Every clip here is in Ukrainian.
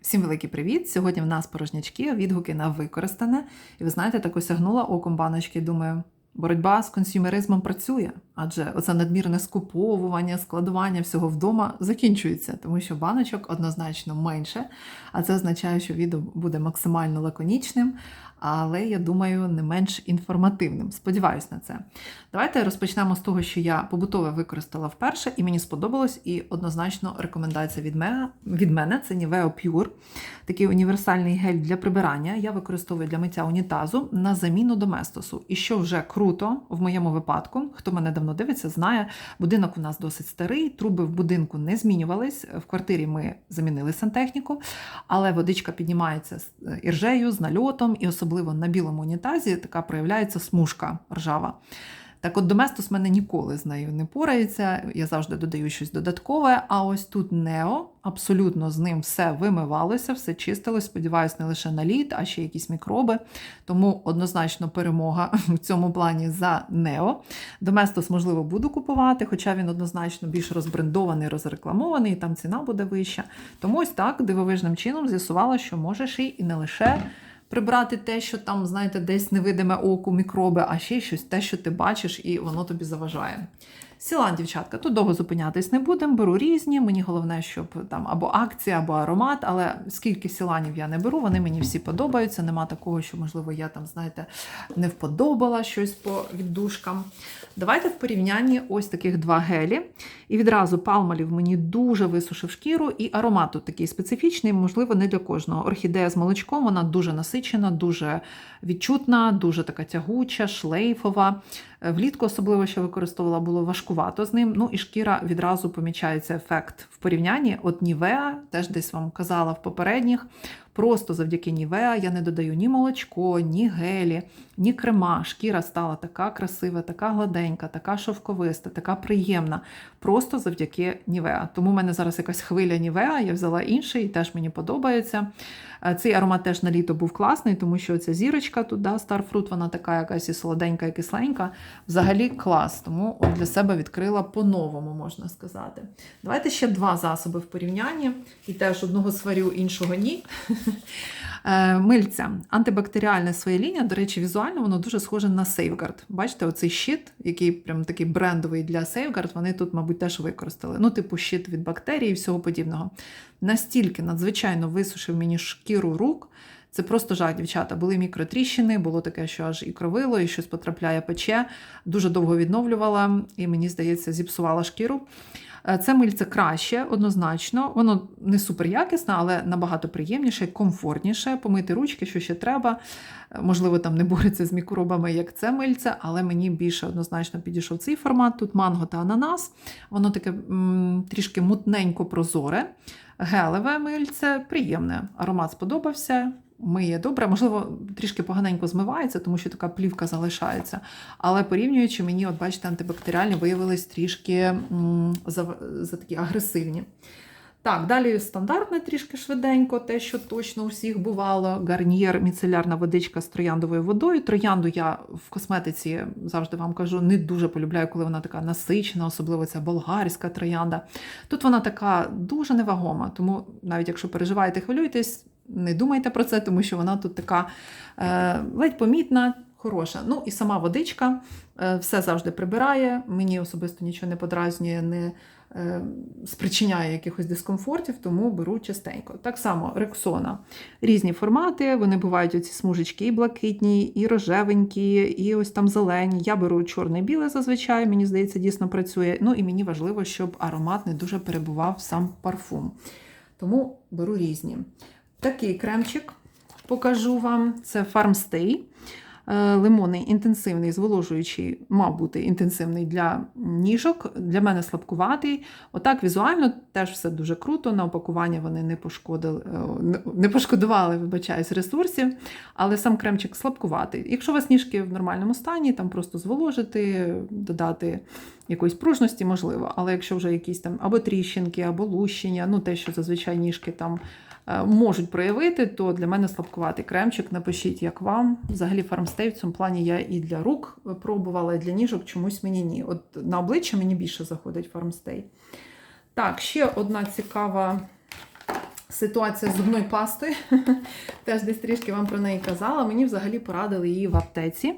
Всім великий привіт! Сьогодні в нас порожнячки, відгуки на використане. І ви знаєте, так осягнула оком баночки. Думаю, боротьба з консюмеризмом працює, адже оце надмірне скуповування, складування всього вдома закінчується, тому що баночок однозначно менше, а це означає, що відео буде максимально лаконічним, але я думаю, не менш інформативним. Сподіваюсь на це. Давайте розпочнемо з того, що я побутове використала вперше, і мені сподобалось, і однозначно рекомендація від мене, від мене це Nivea Pure, такий універсальний гель для прибирання. Я використовую для миття унітазу на заміну доместосу. І що вже круто в моєму випадку, хто мене давно дивиться, знає, будинок у нас досить старий, труби в будинку не змінювались. В квартирі ми замінили сантехніку, але водичка піднімається з е, іржею, з нальотом, і особливо на білому унітазі така проявляється смужка ржава. Так от Доместос мене ніколи з нею не порається, я завжди додаю щось додаткове. А ось тут Нео, абсолютно з ним все вимивалося, все чистилось. Сподіваюсь, не лише на лід, а ще якісь мікроби. Тому однозначно перемога в цьому плані за Нео. Доместос, можливо, буду купувати, хоча він однозначно більш розбрендований, розрекламований, і там ціна буде вища. Тому ось так дивовижним чином з'ясувала, що можеш і не лише прибрати те, що там, знаєте, десь невидиме оку, мікроби, а ще щось те, що ти бачиш, і воно тобі заважає. Сілан, дівчатка, тут довго зупинятись не будемо, беру різні. Мені головне, щоб там або акція, або аромат, але скільки сіланів я не беру, вони мені всі подобаються. Нема такого, що, можливо, я там, знаєте, не вподобала щось по віддушкам. Давайте в порівнянні ось таких два гелі. І відразу палмалів мені дуже висушив шкіру, і аромат тут такий специфічний, можливо, не для кожного. Орхідея з молочком, вона дуже насичена, дуже відчутна, дуже така тягуча, шлейфова. Влітку, особливо, що використовувала, було важкувато з ним. Ну і шкіра відразу помічається ефект в порівнянні. От Нівеа, теж десь вам казала в попередніх. Просто завдяки Нівеа я не додаю ні молочко, ні гелі, ні крема. Шкіра стала така красива, така гладенька, така шовковиста, така приємна. Просто завдяки Нівеа. Тому в мене зараз якась хвиля Нівеа, я взяла інший, теж мені подобається. Цей аромат теж на літо був класний, тому що ця зірочка тут, да, Starfruit, вона така якась і солоденька, і кисленька. Взагалі клас. Тому от для себе відкрила по-новому, можна сказати. Давайте ще два засоби в порівнянні. І теж одного сварю, іншого ні. Мильця. Антибактеріальне своє лінія, до речі, візуально воно дуже схоже на Safeguard. Бачите, оцей щит, який прям такий брендовий для Safeguard, вони тут, мабуть, теж використали. Ну, типу, щит від бактерій і всього подібного. Настільки надзвичайно висушив мені шкіру рук. Це просто жах, дівчата. Були мікротріщини, було таке, що аж і кровило, і щось потрапляє пече. Дуже довго відновлювала, і мені здається, зіпсувала шкіру. Це мильце краще, однозначно. Воно не супер якісне, але набагато приємніше, комфортніше. Помити ручки, що ще треба. Можливо, там не бореться з мікробами, як це мильце, але мені більше однозначно підійшов цей формат. Тут манго та ананас. Воно таке м, трішки мутненько прозоре. Гелеве мильце приємне. Аромат сподобався. Миє добре, можливо, трішки поганенько змивається, тому що така плівка залишається. Але порівнюючи, мені, от бачите, антибактеріальні виявились трішки м, за, за такі агресивні. Так, далі стандартне трішки швиденько, те, що точно у всіх бувало. Гарнієр, міцелярна водичка з трояндовою водою. Троянду я в косметиці завжди вам кажу, не дуже полюбляю, коли вона така насичена, особливо ця болгарська троянда. Тут вона така дуже невагома, тому навіть якщо переживаєте, хвилюєтесь, не думайте про це, тому що вона тут така е, ледь помітна, хороша. Ну і сама водичка е, все завжди прибирає. Мені особисто нічого не подразнює, не спричиняє якихось дискомфортів, тому беру частенько. Так само рексона. Різні формати, вони бувають оці смужечки і блакитні, і рожевенькі, і ось там зелені. Я беру чорне біле зазвичай, мені здається, дійсно працює. Ну і мені важливо, щоб аромат не дуже перебував сам парфум. Тому беру різні. Такий кремчик покажу вам. Це Farmstay. Е, Лимонний інтенсивний, зволожуючий, мав бути інтенсивний для ніжок. Для мене слабкуватий. Отак візуально теж все дуже круто. На опакування вони не пошкодили, е, не пошкодували, вибачаюсь, ресурсів, але сам кремчик слабкуватий. Якщо у вас ніжки в нормальному стані, там просто зволожити, додати якоїсь пружності, можливо. Але якщо вже якісь там або тріщинки, або лущення, ну те, що зазвичай ніжки там. Е, можуть проявити, то для мене слабкуватий кремчик. Напишіть, як вам. Взагалі, фармстей в цьому плані я і для рук пробувала, і для ніжок чомусь мені ні. От на обличчя мені більше заходить фармстей. Так, ще одна цікава Ситуація з зубною пастою. Теж десь трішки вам про неї казала. Мені взагалі порадили її в аптеці.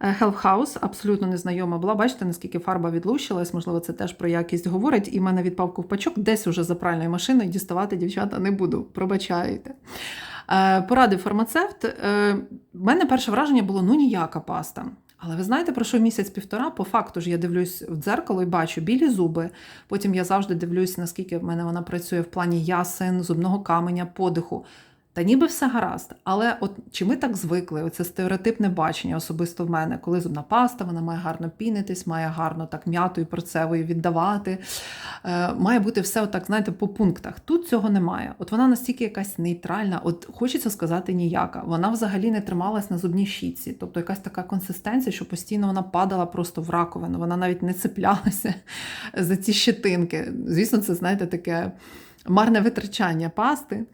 Е, Health House, абсолютно незнайома була. Бачите, наскільки фарба відлущилась, можливо, це теж про якість говорить. І в мене відпав ковпачок, десь уже за пральною машиною діставати дівчата не буду. Пробачайте. Е, Порадив фармацевт. Е, В мене перше враження було ну ніяка паста. Але ви знаєте, пройшов місяць-півтора, по факту ж я дивлюсь в дзеркало і бачу білі зуби. Потім я завжди дивлюсь, наскільки в мене вона працює в плані ясен, зубного каменя, подиху. Та ніби все гаразд. Але от чи ми так звикли? Оце стереотипне бачення особисто в мене, коли зубна паста, вона має гарно пінитись, має гарно так м'ятою процевою віддавати. Е, має бути все отак, знаєте, по пунктах. Тут цього немає. От вона настільки якась нейтральна, от хочеться сказати ніяка. Вона взагалі не трималась на зубній щітці. Тобто якась така консистенція, що постійно вона падала просто в раковину. Вона навіть не цеплялася за ці щетинки. Звісно, це, знаєте, таке марне витрачання пасти.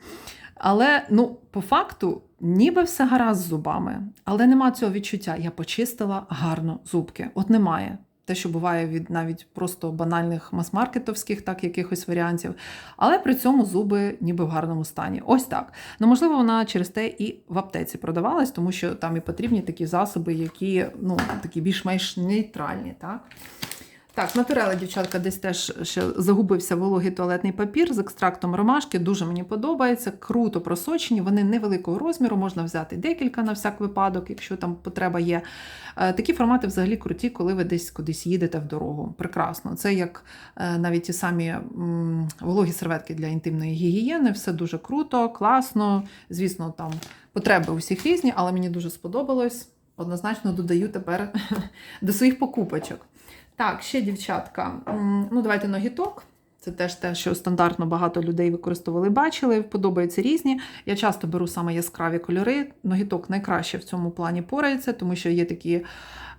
Але ну, по факту, ніби все гаразд з зубами, але нема цього відчуття. Я почистила гарно зубки. От немає. Те, що буває від навіть просто банальних мас-маркетовських, так, якихось варіантів, але при цьому зуби ніби в гарному стані. Ось так. Ну, можливо, вона через те і в аптеці продавалась, тому що там і потрібні такі засоби, які ну, такі більш-менш нейтральні. Так? Так, натурели, дівчатка, десь теж ще загубився вологий туалетний папір з екстрактом ромашки. Дуже мені подобається. Круто просочені. Вони невеликого розміру, можна взяти декілька на всяк випадок, якщо там потреба є. Е, Такі формати взагалі круті, коли ви десь кудись їдете в дорогу. Прекрасно. Це як е, навіть ті самі вологі серветки для інтимної гігієни. Все дуже круто, класно. Звісно, там потреби у всіх різні, але мені дуже сподобалось. Однозначно додаю тепер до своїх покупочок. Так, ще дівчатка. Ну, давайте ногіток. Це теж те, що стандартно багато людей використовували, бачили. Подобаються різні. Я часто беру саме яскраві кольори. Ногіток найкраще в цьому плані порається, тому що є такі.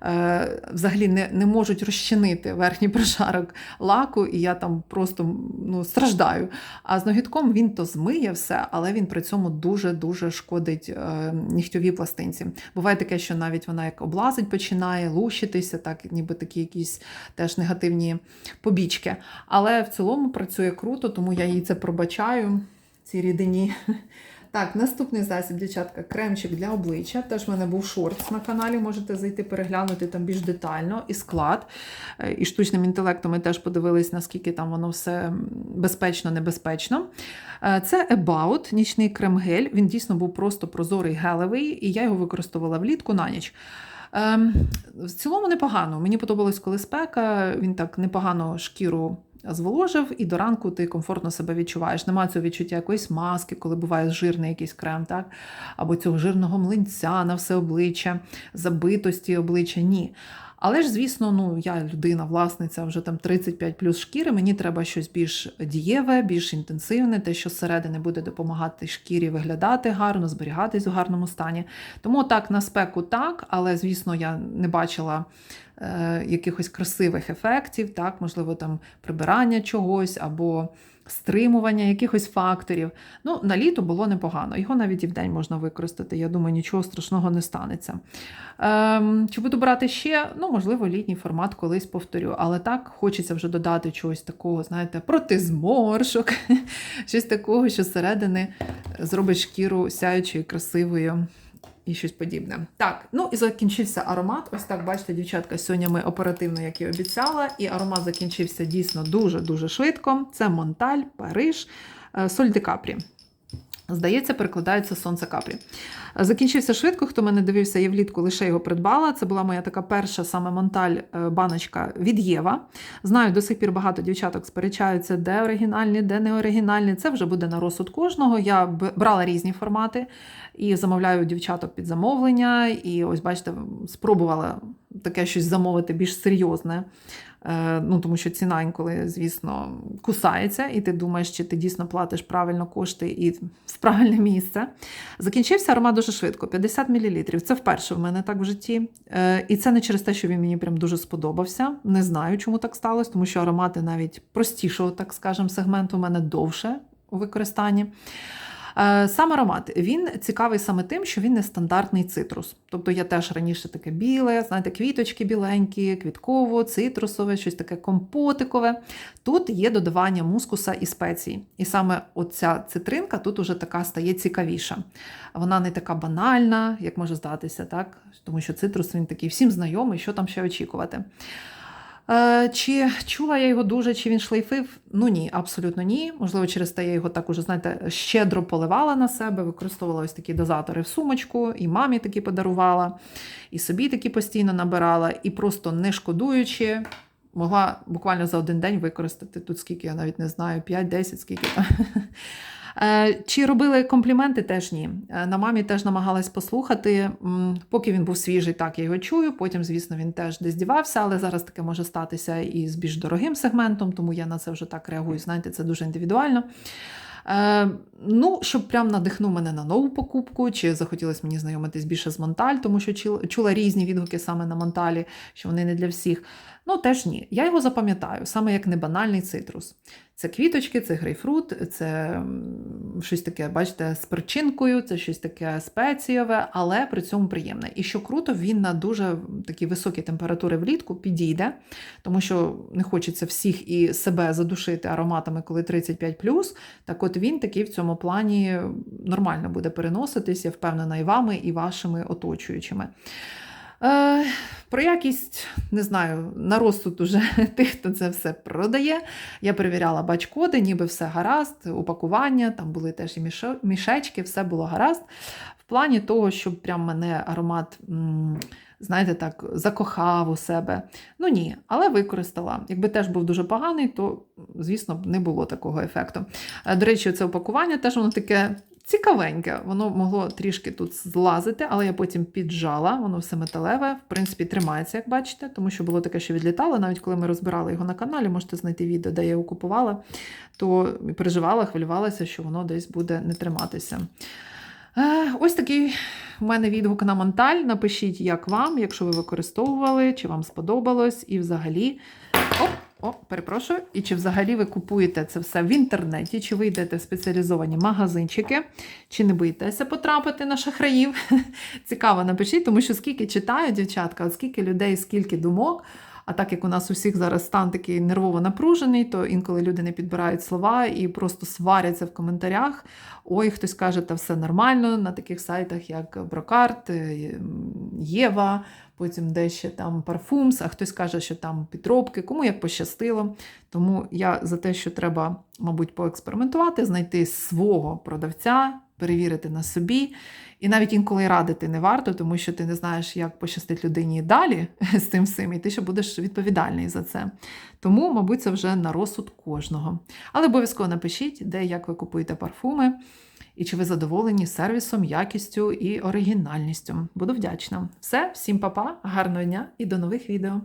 Е, Взагалі не, не можуть розчинити верхній прошарок лаку, і я там просто ну, страждаю. А з ногітком він то змиє все, але він при цьому дуже-дуже шкодить е, нігтьовій пластинці. Буває таке, що навіть вона як облазить починає, лущитися, так, ніби такі якісь теж негативні побічки. Але в цілому працює круто, тому я їй це пробачаю, цій рідині. Так, наступний засіб, дівчатка, кремчик для обличчя. Теж в мене був шорт на каналі, можете зайти переглянути там більш детально. І склад. Е, І штучним інтелектом ми теж подивились, наскільки там воно все безпечно, небезпечно. Е, Це About, нічний крем-гель. Він дійсно був просто прозорий гелевий, і я його використовувала влітку на ніч. Ем, В цілому непогано. Мені подобалось, коли спека, він так непогано шкіру зволожив, і до ранку ти комфортно себе відчуваєш. Нема цього відчуття якоїсь маски, коли буває жирний якийсь крем, так? або цього жирного млинця на все обличчя, забитості обличчя. Ні. Але ж, звісно, ну я людина, власниця вже там 35 плюс шкіри. Мені треба щось більш дієве, більш інтенсивне, те, що зсередини буде допомагати шкірі виглядати гарно, зберігатись у гарному стані. Тому так на спеку так, але звісно, я не бачила е, якихось красивих ефектів, так, можливо, там прибирання чогось або стримування якихось факторів. Ну, на літо було непогано. Його навіть і в день можна використати. Я думаю, нічого страшного не станеться. Ем, чи буду брати ще? Ну, можливо, літній формат колись повторю. Але так хочеться вже додати чогось такого, знаєте, проти зморшок, щось такого, що зсередини зробить шкіру сяючою, красивою. І щось подібне. Так, ну і закінчився аромат. Ось так, бачите, дівчатка, сьогодні ми оперативно, як і обіцяла, і аромат закінчився дійсно дуже-дуже швидко. Це Монталь, Париж, е, Соль де Капрі. Здається, перекладається сонце капрі. Закінчився швидко. Хто мене дивився, я влітку лише його придбала. Це була моя така перша саме монталь е, баночка від Єва. Знаю, до сих пір багато дівчаток сперечаються, де оригінальні, де не оригінальні. Це вже буде на розсуд кожного. Я брала різні формати і замовляю дівчаток під замовлення. І ось, бачите, спробувала таке щось замовити більш серйозне. Е, Ну, тому що ціна інколи, звісно, кусається, і ти думаєш, чи ти дійсно платиш правильно кошти і в правильне місце. Закінчився аромат дуже швидко, 50 мл. Це вперше в мене так в житті. Е, І це не через те, що він мені прям дуже сподобався. Не знаю, чому так сталося, тому що аромати навіть простішого, так скажемо, сегменту у мене довше у використанні. Е, Сам аромат він цікавий саме тим, що він не стандартний цитрус. Тобто я теж раніше таке біле, знаєте, квіточки біленькі, квітково, цитрусове, щось таке компотикове. Тут є додавання мускуса і спецій. І саме оця цитринка тут уже така стає цікавіша. Вона не така банальна, як може здатися, так? тому що цитрус він такий всім знайомий, що там ще очікувати. Е, Чи чула я його дуже, чи він шлейфив? Ну ні, абсолютно ні. Можливо, через те я його так уже, знаєте, щедро поливала на себе, використовувала ось такі дозатори в сумочку, і мамі такі подарувала, і собі такі постійно набирала, і просто не шкодуючи, могла буквально за один день використати тут, скільки я навіть не знаю, 5-10, скільки там. Е, Чи робили компліменти? Теж ні. Е, На мамі теж намагалась послухати. Поки він був свіжий, так я його чую. Потім, звісно, він теж десь дівався, але зараз таке може статися і з більш дорогим сегментом, тому я на це вже так реагую. Знаєте, це дуже індивідуально. Е, ну, щоб прям надихнув мене на нову покупку, чи захотілося мені знайомитись більше з Монталь, тому що чула- різні відгуки саме на Монталі, що вони не для всіх. Ну, теж ні. Я його запам'ятаю, саме як небанальний цитрус. Це квіточки, це грейпфрут, це щось таке, бачите, з перчинкою, це щось таке спецієве, але при цьому приємне. І що круто, він на дуже такі високі температури влітку підійде, тому що не хочеться всіх і себе задушити ароматами, коли 35 Так от він такий в цьому плані нормально буде переноситись, я впевнена, і вами, і вашими оточуючими. Е, про якість не знаю, на розсуд уже тих, хто це все продає. Я перевіряла бач-коди, ніби все гаразд, упакування, там були теж і мішечки, все було гаразд. В плані того, щоб прям мене аромат, знаєте, так, закохав у себе. Ну ні, але використала. Якби теж був дуже поганий, то, звісно, не було такого ефекту. Е, До речі, це упакування теж воно таке цікавеньке. Воно могло трішки тут злазити, але я потім піджала, воно все металеве, в принципі, тримається, як бачите, тому що було таке, що відлітало. Навіть коли ми розбирали його на каналі, можете знайти відео, де я його купувала, то переживала, хвилювалася, що воно десь буде не триматися. Е, Ось такий у мене відгук на Монталь. Напишіть, як вам, якщо ви використовували, чи вам сподобалось, і взагалі. О, перепрошую. І чи взагалі ви купуєте це все в інтернеті, чи ви йдете в спеціалізовані магазинчики, чи не боїтеся потрапити на шахраїв? Цікаво, напишіть, тому що скільки читаю, дівчатка, от скільки людей, скільки думок. А так як у нас усіх зараз стан такий нервово напружений, то інколи люди не підбирають слова і просто сваряться в коментарях. Ой, хтось каже, та все нормально на таких сайтах, як Брокарт, е, Єва, потім де ще там парфумс, а хтось каже, що там підробки, кому як пощастило. Тому я за те, що треба, мабуть, поекспериментувати, знайти свого продавця, перевірити на собі. І навіть інколи радити не варто, тому що ти не знаєш, як пощастить людині далі з цим всім, і ти ще будеш відповідальний за це. Тому, мабуть, це вже на розсуд кожного. Але обов'язково напишіть, де як ви купуєте парфуми, і чи ви задоволені сервісом, якістю і оригінальністю. Буду вдячна. Все, всім па-па, гарного дня і до нових відео.